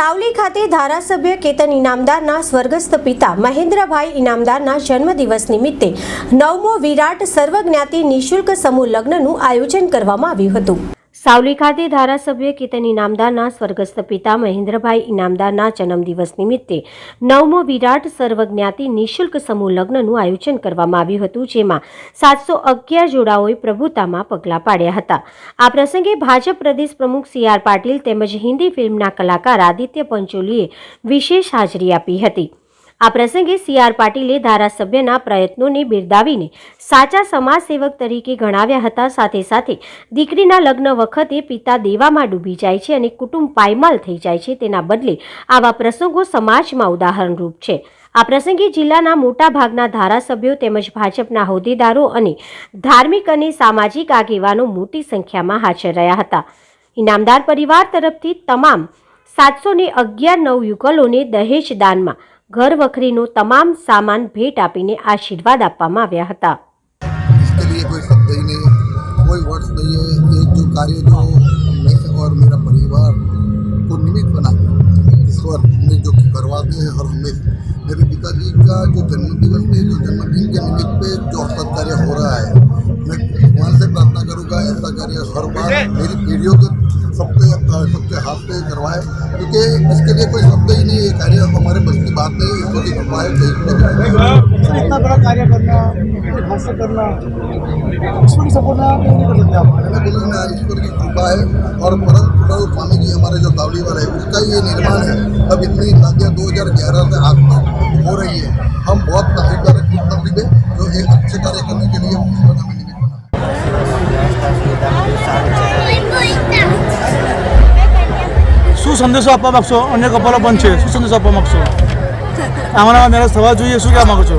સાવલી ખાતે ધારાસભ્ય કેતન ઇનામદારના સ્વર્ગસ્થ પિતા મહેન્દ્રભાઈ ઇનામદારના જન્મદિવસ નિમિત્તે નવમો વિરાટ સર્વજ્ઞાતિ નિઃશુલ્ક સમૂહ લગ્નનું આયોજન કરવામાં આવ્યું હતું. સાવલી ખાતે ધારાસભ્ય કેતન ઇનામદારના સ્વર્ગસ્થ પિતા મહેન્દ્રભાઈ ઇનામદારના જન્મદિવસ નિમિત્તે નવમો વિરાટ સર્વજ્ઞાતિ નિઃશુલ્ક સમૂહ લગ્નનું આયોજન કરવામાં આવ્યું હતું, જેમાં સાતસો અગિયાર જોડાઓએ પ્રભુતામાં પગલાં પાડ્યા હતા. આ પ્રસંગે ભાજપ પ્રદેશ પ્રમુખ સી આર પાટીલ તેમજ હિન્દી ફિલ્મના કલાકાર આદિત્ય પંચોલીએ વિશેષ હાજરી આપી હતી. આ પ્રસંગે સી આર પાટીલે ધારાસભ્યના પ્રયત્નોને બિરદાવીને સાચા સમાજ સેવક તરીકે ગણાવ્યા હતા. સાથે સાથે દીકરીના લગ્ન વખતે પિતા દેવામાં ડૂબી જાય છે અને કુટુંબ પાયમાલ થઈ જાય છે. તેના બદલે આવા પ્રસંગો સમાજમાં ઉદાહરણરૂપ છે. આ પ્રસંગે જિલ્લાના મોટા ભાગના ધારાસભ્યો તેમજ ભાજપના હોદ્દેદારો અને ધાર્મિક અને સામાજિક આગેવાનો મોટી સંખ્યામાં હાજર રહ્યા હતા. ઇનામદાર પરિવાર તરફથી તમામ સાતસો ને અગિયાર નવ યુગલોને દહેજ દાનમાં ઘર વખરીનો તમામ સામાન ભેટ આપીને આશીર્વાદ આપવામાં આવ્યા હતા इसके लिए कोई शब्द ही नहीं है कोई वर्ड्स नहीं है ये जो कार्य जो मैं और मेरा परिवार को निमित्त बना ईश्वर ने जो करवाते हैं और हमें मेरे पिताजी का जो जन्मदिवस है जो जन्मदिन के निमित्त पे जो सत्कार्य हो रहा है मैं भगवान से प्रार्थना करूँगा ऐसा कार्य हर बार मेरी पीढ़ियों को सबके सबके हाथ पे करवाए क्योंकि इसके लिए कोई शब्द ही नहीं है ये कार्य हमारे बस की बात नहीं है ईश्वर की कृपा है तो ईश्वर सर इतना बड़ा कार्य करना इतने हास्य करना इसको भी सपोर्ट नहीं कर सकते आप मैंने बोला ना ईश्वर की कृपा है और परम कृपालु स्वामी जी हमारे जो तावड़ी वाला है उसका ये निर्माण है अब इतनी शादियाँ 2011 से आज तक हो रही है हम बहुत नसीबदार नसीब है जो एक अच्छे कार्य करने के लिए ईश्वर ने हमें निमित्त बनाया શું સંદેશો આપવા માગશો અન્ય કપલો પણ છે શું સંદેશો આપવા માગશો આમાં મેળા થવા જોઈએ શું કહેવા માગો છો?